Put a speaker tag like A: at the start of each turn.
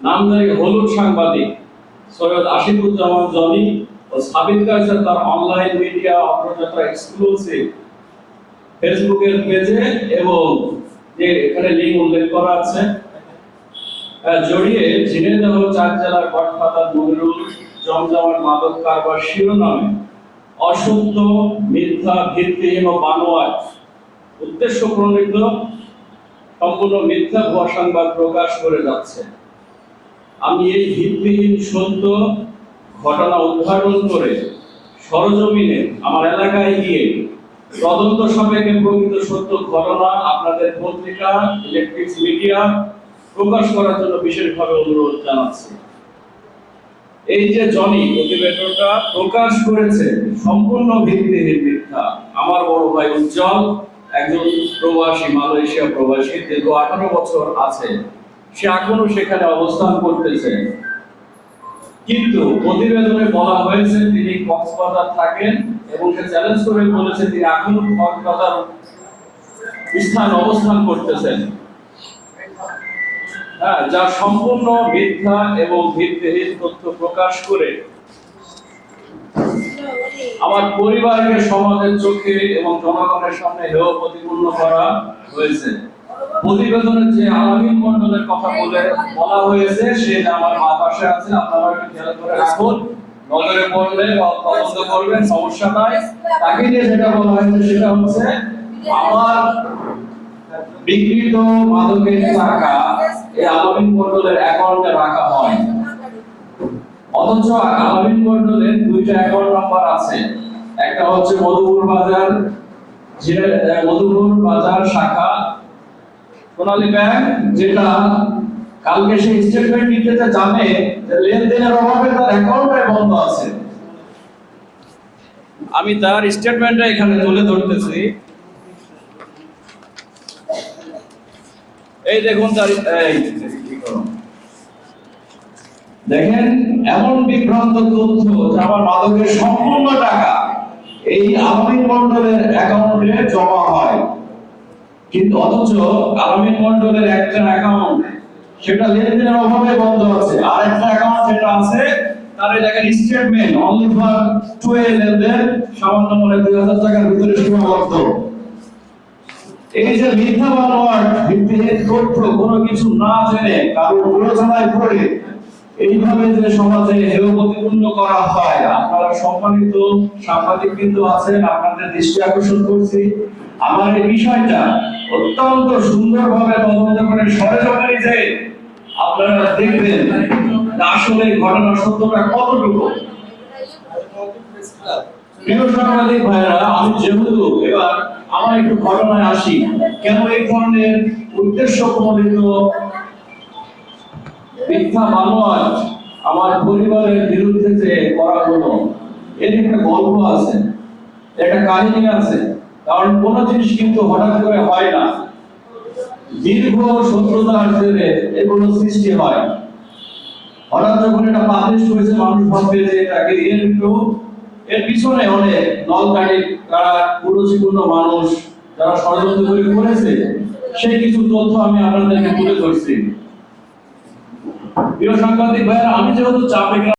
A: নামধারী হলুদ সাংবাদিক সৈয়দ জনি ও তার অনলাইন মিডিয়া অগ্রযাত্রা এক্সক্লুসিভ ফেসবুকের পেজে এবং যে এখানে লিঙ্ক উল্লেখ করা আছে। জড়িয়ে চার জেলার মনিরুল মাদক কারবার শিরোনামে অসত্য মিথ্যা, ভিত্তিহীন ও বানোয়াট উদ্দেশ্য প্রণীত সম্পূর্ণ মিথ্যা ভুয়া সংবাদ প্রকাশ করে যাচ্ছে। আমি এই ভিত্তিহীন সত্য ঘটনা উদ্ঘাটন করে সরজমিনে আমার এলাকায় গিয়ে তদন্ত সাপেক্ষে প্রকৃত সত্য ঘটনা আপনাদের পত্রিকা ইলেকট্রিক্স মিডিয়া প্রকাশ করার জন্য বিশেষভাবে অনুরোধ জানাচ্ছি। এই যে জনি প্রতিবেদনটা প্রকাশ করেছে, সম্পূর্ণ ভিত্তিহীন মিথ্যা। আমার বড় ভাই উজ্জ্বল একজন প্রবাসী, মালয়েশিয়া প্রবাসী, দীর্ঘ আঠারো বছর আছে। সে এখনও সেখানে অবস্থান করতেছে। কিন্তু প্রতিবেদনে বলা হয়েছে তিনি কক্সবাজার থাকেন এবং সে চ্যালেঞ্জ করে বলেছে তিনি এখনও কক্সবাজার স্থান অবস্থান করতেছেন। হ্যাঁ যা সম্পূর্ণ মিথ্যা এবং ভিত্তিহীন তথ্য প্রকাশ করে আমার পরিবারকে সমাজের চোখে এবং জনগণের সামনে হেয় প্রতিপূর্ণ করা হয়েছে। প্রতিবেদনে যে আলামিন মন্ডলের কথা বলে বলা হয়েছে আমার মা পাশে আছে, আপনারা একটু খেয়াল করে রাখুন। নজরে পড়লে বা তদন্ত করবেন, সমস্যা নাই। তাকে নিয়ে যেটা বলা হয়েছে সেটা হচ্ছে, আমার বিকৃত মাদকের টাকা এই আলামিন মন্ডলের অ্যাকাউন্টে রাখা হয়। অথচ আলামিন মন্ডলের দুইটা অ্যাকাউন্ট নাম্বার আছে। একটা হচ্ছে মধুপুর বাজার মধুপুর বাজার শাখা। সোনালী ব্যাংক, যেটা কালকে সেই স্টেটমেন্ট নিতে জানে লেনদেনের অভাবে তার অ্যাকাউন্টে বন্ধ আছে। আমি তার স্টেটমেন্টটা এখানে তুলে ধরতেছি। এই দেখুন তার, এই? দেখেন, এমন বিভ্রান্ত তথ্য আমার মাদকের সম্পূর্ণ টাকা এই আলামিন মন্ডলের অ্যাকাউন্টে জমা হয়। কিন্তু অথচ আলামিন মন্ডলের একটা অ্যাকাউন্ট, সেটা লেনদেনের অভাবে বন্ধ আছে। আর একটা অ্যাকাউন্ট যেটা আছে, তার দেখেন স্টেটমেন্ট অনলি ফর টুয়েলভ লেনদেন, সামান্য মনে দুই হাজার টাকার ভিতরে সীমাবদ্ধ। এই যে মিথ্যা বানোয়াট ভিত্তিহীন তথ্য কোনো কিছু না জেনে কারোর প্ররোচনায় পড়ে এইভাবে যে সমাজে হেয় প্রতিপূর্ণ করা হয়, আপনারা সম্মানিত সাংবাদিক কিন্তু আছেন, আপনাদের দৃষ্টি আকর্ষণ করছি। আমার এই বিষয়টা অত্যন্ত সুন্দরভাবে তদন্ত করে সরেজমিনে যে আপনারা দেখবেন আসলে এই ঘটনার সত্যটা কতটুকু? প্রিয় সাংবাদিক ভাইরা আমি যেহেতু এবার আমার একটু ঘটনায় আসি, কেন এই ধরনের উদ্দেশ্য প্রণোদিত মিথ্যা মানোয়াট আমার পরিবারের বিরুদ্ধে যে করা হলো, এর একটা গল্প আছে একটা কাহিনী আছে। কারণ কোন জিনিস কিন্তু হঠাৎ করে হয় না। দীর্ঘ শত্রুতার জেরে এগুলো সৃষ্টি হয়। হঠাৎ যখন এটা পাবলিশ হয়েছে, মানুষ ভাববে যে এটাকে এর একটু এর পিছনে অনেক নলকাড়ি কারা পুরুষপূর্ণ মানুষ যারা ষড়যন্ত্র করে করেছে, সেই কিছু তথ্য আমি আপনাদেরকে তুলে ধরছি। প্রিয় সাংবাদিক ভাইয়েরা আমি যেহেতু চাপে